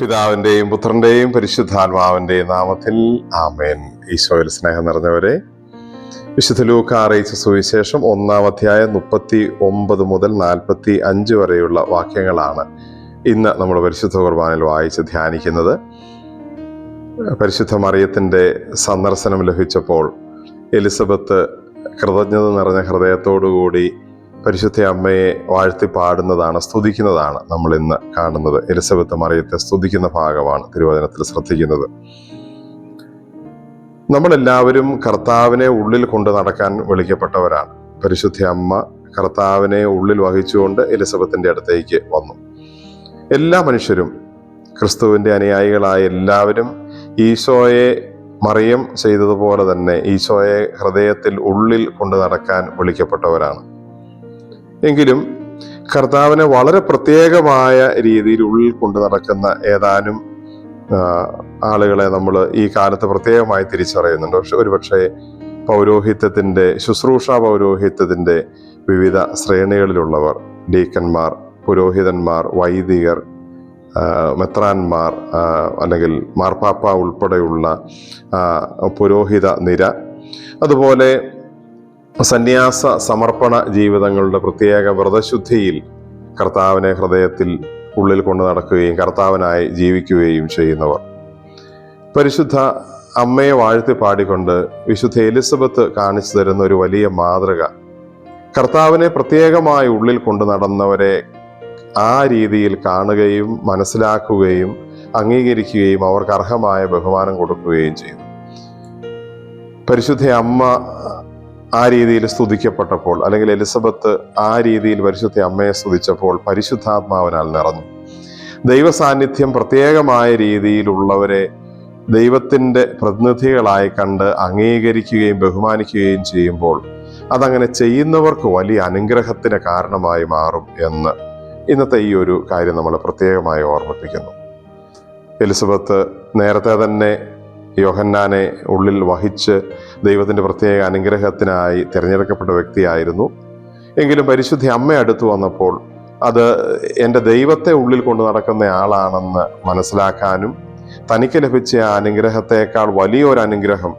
പിതാവിന്റെയും പുത്രന്റെയും പരിശുദ്ധാത്മാവിന്റെയും നാമത്തിൽ ആമേൻ. ഈശോയിൽ സ്നേഹം നിറഞ്ഞവരെ വിശുദ്ധ ലൂക്ക അറിയിച്ച സുവിശേഷം ഒന്നാം അധ്യായം മുപ്പത്തി ഒമ്പത് മുതൽ നാൽപ്പത്തി അഞ്ച് വരെയുള്ള വാക്യങ്ങളാണ് ഇന്ന് നമ്മൾ പരിശുദ്ധ കുർബാനയിൽ വായിച്ച് ധ്യാനിക്കുന്നത്. പരിശുദ്ധ മറിയത്തിന്റെ സന്ദർശനം ലഭിച്ചപ്പോൾ എലിസബത്ത് കൃതജ്ഞത നിറഞ്ഞ ഹൃദയത്തോടുകൂടി പരിശുദ്ധ അമ്മയെ വാഴ്ത്തി പാടുന്നതാണ് സ്തുതിക്കുന്നതാണ് നമ്മൾ ഇന്ന് കാണുന്നത്. എലിസബത്ത് മറിയത്തെ സ്തുതിക്കുന്ന ഭാഗമാണ് തിരുവചനത്തിൽ ശ്രദ്ധിക്കുന്നത്. നമ്മളെല്ലാവരും കർത്താവിനെ ഉള്ളിൽ കൊണ്ട് നടക്കാൻ വിളിക്കപ്പെട്ടവരാണ്. പരിശുദ്ധ അമ്മ കർത്താവിനെ ഉള്ളിൽ വഹിച്ചുകൊണ്ട് എലിസബത്തിന്റെ അടുത്തേക്ക് വന്നു. എല്ലാ മനുഷ്യരും ക്രിസ്തുവിന്റെ അനുയായികളായ എല്ലാവരും ഈശോയെ മറിയം ചെയ്തതുപോലെ തന്നെ ഈശോയെ ഹൃദയത്തിൽ ഉള്ളിൽ കൊണ്ട് നടക്കാൻ വിളിക്കപ്പെട്ടവരാണ്. എങ്കിലും കർത്താവിനെ വളരെ പ്രത്യേകമായ രീതിയിൽ ഉള്ളിൽ കൊണ്ട് നടക്കുന്ന ഏതാനും ആളുകളെ നമ്മൾ ഈ കാലത്ത് പ്രത്യേകമായി തിരിച്ചറിയുന്നുണ്ട്. പക്ഷെ ഒരുപക്ഷെ പൗരോഹിത്യത്തിന്റെ ശുശ്രൂഷ പൗരോഹിത്യത്തിന്റെ വിവിധ ശ്രേണികളിലുള്ളവർ ഡീക്കന്മാർ പുരോഹിതന്മാർ വൈദികർ മെത്രാന്മാർ അല്ലെങ്കിൽ മാർപ്പാപ്പ ഉൾപ്പെടെയുള്ള പുരോഹിത നിര. അതുപോലെ സന്യാസ സമർപ്പണ ജീവിതങ്ങളുടെ പ്രത്യേക വ്രതശുദ്ധിയിൽ കർത്താവിനെ ഹൃദയത്തിൽ ഉള്ളിൽ കൊണ്ടു നടക്കുകയും കർത്താവിനായി ജീവിക്കുകയും ചെയ്യുന്നവർ. പരിശുദ്ധ അമ്മയെ വാഴ്ത്തി പാടിക്കൊണ്ട് വിശുദ്ധ എലിസബത്ത് കാണിച്ചു തരുന്ന ഒരു വലിയ മാതൃക. കർത്താവിനെ പ്രത്യേകമായി ഉള്ളിൽ കൊണ്ടു നടന്നവരെ ആ രീതിയിൽ കാണുകയും മനസ്സിലാക്കുകയും അംഗീകരിക്കുകയും അവർക്ക് അർഹമായ ബഹുമാനം കൊടുക്കുകയും ചെയ്തു പരിശുദ്ധ അമ്മ ആ രീതിയിൽ സ്തുതിക്കപ്പെട്ടപ്പോൾ അല്ലെങ്കിൽ എലിസബത്ത് ആ രീതിയിൽ പരിശുദ്ധ അമ്മയെ സ്തുതിച്ചപ്പോൾ പരിശുദ്ധാത്മാവിനാൽ നിറഞ്ഞു. ദൈവ സാന്നിധ്യം പ്രത്യേകമായ രീതിയിലുള്ളവരെ ദൈവത്തിന്റെ പ്രതിനിധികളായി കണ്ട് അംഗീകരിക്കുകയും ബഹുമാനിക്കുകയും ചെയ്യുമ്പോൾ അതങ്ങനെ ചെയ്യുന്നവർക്ക് വലിയ അനുഗ്രഹത്തിന് കാരണമായി മാറും എന്ന് ഇന്നത്തെ ഈ ഒരു കാര്യം നമ്മൾ പ്രത്യേകമായി ഓർമ്മിപ്പിക്കുന്നു. എലിസബത്ത് നേരത്തെ തന്നെ യോഹന്നാനെ ഉള്ളിൽ വഹിച്ച് ദൈവത്തിന്റെ പ്രത്യേക അനുഗ്രഹത്തിനായി തിരഞ്ഞെടുക്കപ്പെട്ട വ്യക്തിയായിരുന്നു. എങ്കിലും പരിശുദ്ധി അമ്മ അടുത്ത് വന്നപ്പോൾ അത് എന്റെ ദൈവത്തെ ഉള്ളിൽ കൊണ്ട് നടക്കുന്ന ആളാണെന്ന് മനസ്സിലാക്കാനും തനിക്ക് ലഭിച്ച ആ അനുഗ്രഹത്തെക്കാൾ വലിയൊരു അനുഗ്രഹം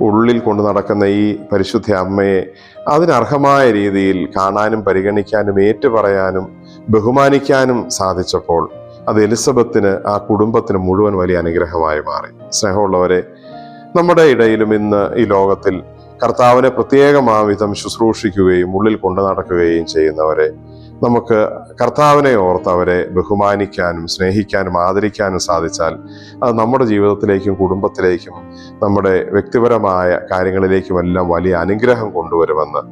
ഉള്ളിൽ കൊണ്ട് നടക്കുന്ന ഈ പരിശുദ്ധ അമ്മയെ അതിനർഹമായ രീതിയിൽ കാണാനും പരിഗണിക്കാനും ഏറ്റുപറയാനും ബഹുമാനിക്കാനും സാധിച്ചപ്പോൾ അത് എലിസബത്തിന് ആ കുടുംബത്തിന് മുഴുവൻ വലിയ അനുഗ്രഹമായി മാറി. സ്നേഹമുള്ളവരെ നമ്മുടെ ഇടയിലും ഇന്ന് ഈ ലോകത്തിൽ കർത്താവിനെ പ്രത്യേകമാ വിധം ശുശ്രൂഷിക്കുകയും ഉള്ളിൽ കൊണ്ടു നടക്കുകയും ചെയ്യുന്നവരെ നമുക്ക് കർത്താവിനെ ഓർത്ത് അവരെ ബഹുമാനിക്കാനും സ്നേഹിക്കാനും ആദരിക്കാനും സാധിച്ചാൽ അത് നമ്മുടെ ജീവിതത്തിലേക്കും കുടുംബത്തിലേക്കും നമ്മുടെ വ്യക്തിപരമായ കാര്യങ്ങളിലേക്കും എല്ലാം വലിയ അനുഗ്രഹം കൊണ്ടുവരുമെന്ന്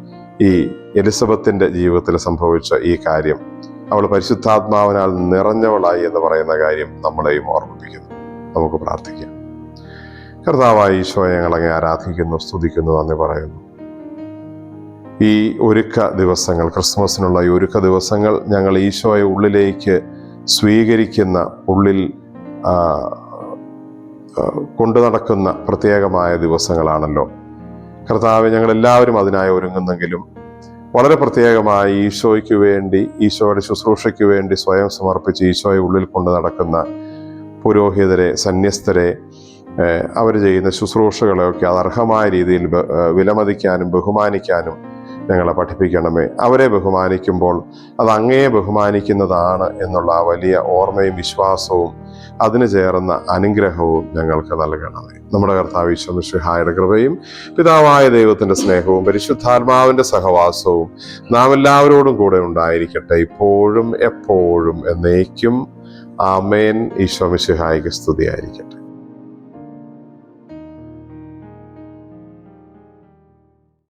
ഈ എലിസബത്തിന്റെ ജീവിതത്തിൽ സംഭവിച്ച ഈ കാര്യം അവൾ പരിശുദ്ധാത്മാവിനാൽ നിറഞ്ഞവളായി എന്ന് പറയുന്ന കാര്യം നമ്മളെയും ഓർമ്മിപ്പിക്കുന്നു. നമുക്ക് പ്രാർത്ഥിക്കാം. കർത്താവായ ഞങ്ങൾ ഞങ്ങളങ്ങെ ആരാധിക്കുന്നു സ്തുതിക്കുന്നു നന്ദി പറയുന്നു. ഈ ഒരുക്ക ദിവസങ്ങൾ ക്രിസ്മസിനുള്ള ഈ ഒരുക്ക ദിവസങ്ങൾ ഞങ്ങൾ ഈശോയെ ഉള്ളിലേക്ക് സ്വീകരിക്കുന്ന ഉള്ളിൽ കൊണ്ടു നടക്കുന്ന പ്രത്യേകമായ ദിവസങ്ങളാണല്ലോ. കർത്താവ് ഞങ്ങൾ എല്ലാവരും അതിനായി ഒരുങ്ങുന്നെങ്കിലും വളരെ പ്രത്യേകമായി ഈശോയ്ക്ക് വേണ്ടി ഈശോയുടെ ശുശ്രൂഷയ്ക്ക് വേണ്ടി സ്വയം സമർപ്പിച്ച് ഈശോയെ ഉള്ളിൽ കൊണ്ട് നടക്കുന്ന പുരോഹിതരെ സന്യസ്തരെ അവർ ചെയ്യുന്ന ശുശ്രൂഷകളെയൊക്കെ അത് അർഹമായ രീതിയിൽ വിലമതിക്കാനും ബഹുമാനിക്കാനും ഞങ്ങളെ പഠിപ്പിക്കണമേ. അവരെ ബഹുമാനിക്കുമ്പോൾ അത് അങ്ങയെ ബഹുമാനിക്കുന്നതാണ് എന്നുള്ള ആ വലിയ ഓർമ്മയും വിശ്വാസവും അതിന് ചേർന്ന അനുഗ്രഹവും ഞങ്ങൾക്ക് നൽകണമേ. നമ്മുടെ കർത്താവ് ഈശ്വരഹായുടെ കൃപയും പിതാവായ ദൈവത്തിന്റെ സ്നേഹവും പരിശുദ്ധാത്മാവിന്റെ സഹവാസവും നാം എല്ലാവരോടും കൂടെ ഉണ്ടായിരിക്കട്ടെ. ഇപ്പോഴും എപ്പോഴും എന്നേക്കും ആമേൻ. ഈശോമിശിഹായിക്ക് സ്തുതിയായിരിക്കട്ടെ.